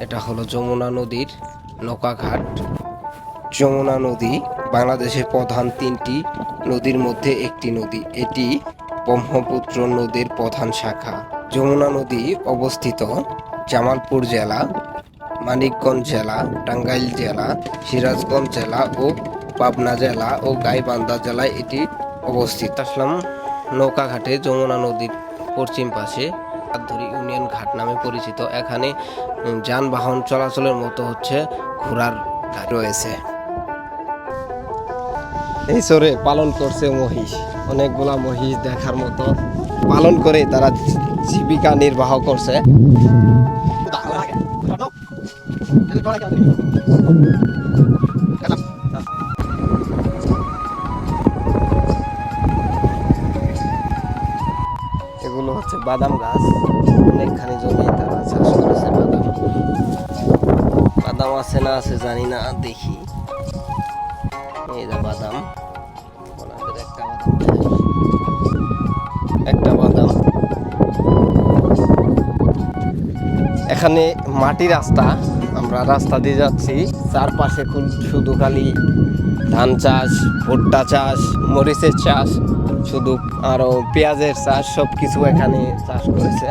এটা হলো যমুনা নদীর নৌকাঘাট। যমুনা নদী বাংলাদেশের প্রধান তিনটি নদীর মধ্যে একটি নদী। এটি ব্রহ্মপুত্র নদীর প্রধান শাখা। যমুনা নদী অবস্থিত জামালপুর জেলা, মানিকগঞ্জ জেলা, টাঙ্গাইল জেলা, সিরাজগঞ্জ জেলা ও পাবনা জেলা ও গাইবান্ধা জেলায় এটি অবস্থিত। আসলাম নৌকাঘাটে যমুনা নদীর পশ্চিম পাশে। হাতধরি ইউনিয়ন ঘাট নামে পরিচিত। এখানে যানবাহন চলাচলের মতো হচ্ছে ঘোড়ার ঘাট রয়েছে। এই সরে পালন করছে মহিষ। অনেকগুলা মহিষ দেখার মতো পালন করে তারা জীবিকা নির্বাহ করছে। এগুলো হচ্ছে বাদাম গাছ। অনেকখানি জমি তারা চাষ করেছে বাদাম। বাদাম আছে না আছে জানি না, দেখি। এই যে বাদাম। একটা বাদাম। এখানে মাটি রাস্তা। আমরা রাস্তা দিয়ে যাচ্ছি। চারপাশে খুব- শুধু খালি ধান চাষ, ভুট্টা চাষ, মরিচের চাষ। শুধু আরও পেঁয়াজের চাষ সব কিছু এখানে চাষ করেছে।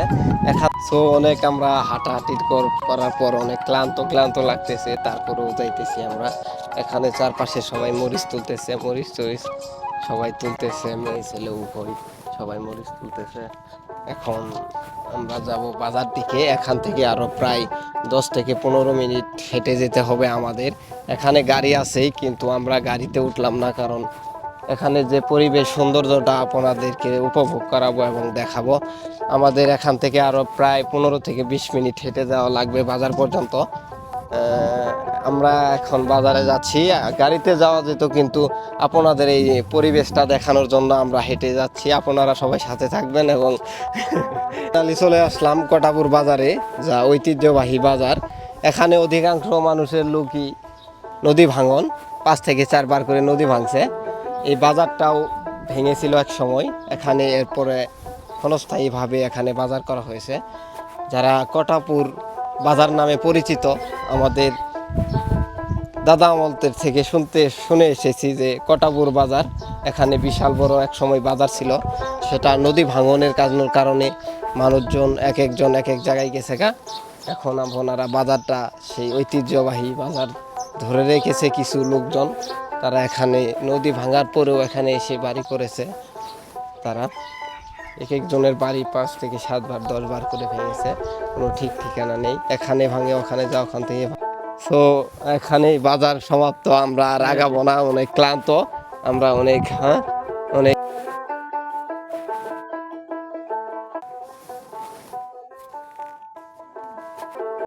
এখান তো অনেক আমরা হাঁটাহাঁটি কর- করার পর অনেক ক্লান্ত ক্লান্ত লাগতেছে, তারপরেও যাইতেছি আমরা। এখানে চারপাশে সবাই মরিচ তুলতেছে, মরিচ টরিচ সবাই তুলতেছে, মেয়ে, ছেলে, উভয় সবাই মরিচ তুলতেছে। এখন আমরা যাব বাজার দিকে, এখান থেকে আরও প্রায় দশ থেকে পনেরো মিনিট হেঁটে যেতে হবে আমাদের। এখানে গাড়ি আছেই, কিন্তু আমরা গাড়িতে উঠলাম না, কারণ এখানে যে পরিবেশ সৌন্দর্যটা আপনাদেরকে উপভোগ করাবো এবং দেখাবো। আমাদের এখান থেকে আরও প্রায় পনেরো থেকে বিশ মিনিট হেঁটে যাওয়া লাগবে বাজার পর্যন্ত। আমরা এখন বাজারে যাচ্ছি। গাড়িতে যাওয়া যেত, কিন্তু আপনাদের এই পরিবেশটা দেখানোর জন্য আমরা হেঁটে যাচ্ছি। আপনারা সবাই সাথে থাকবেন এবং চলে আসলাম কটাপুর বাজারে, যা ঐতিহ্যবাহী বাজার। এখানে অধিকাংশ মানুষের লোকই নদী ভাঙন, পাঁচ থেকে চারবার করে নদী ভাঙছে। এই বাজারটাও ভেঙেছিল এক সময়। এখানে এরপরে ক্ষণস্থায়ীভাবে এখানে বাজার করা হয়েছে। যারা কটাপুর বাজার নামে পরিচিত, আমাদের দাদা আমলতের থেকে শুনতে, শুনে এসেছি যে কটাপুর বাজার এখানে বিশাল বড় এক সময় বাজার ছিল। সেটা নদী ভাঙনের কারণের কারণে মানুষজন এক একজন এক এক জায়গায় গেছে গা। এখন আপনারা বাজারটা সেই ঐতিহ্যবাহী বাজার ধরে রেখেছে কিছু লোকজন। তারা এখানে নদী ভাঙার পরেও এখানে এসে বাড়ি করেছে। তারা এক একজনের বাড়ি পাঁচ থেকে সাতবার, দশবার করে ভেঙেছে। কোনো ঠিক ঠিকানা নেই। এখানে ভাঙে, ওখানে যা ওখান থেকে সো এখানে বাজার সমাপ্ত। আমরা আর আগাবো না। অনেক ক্লান্ত। আমরা অনেক হ্যাঁ?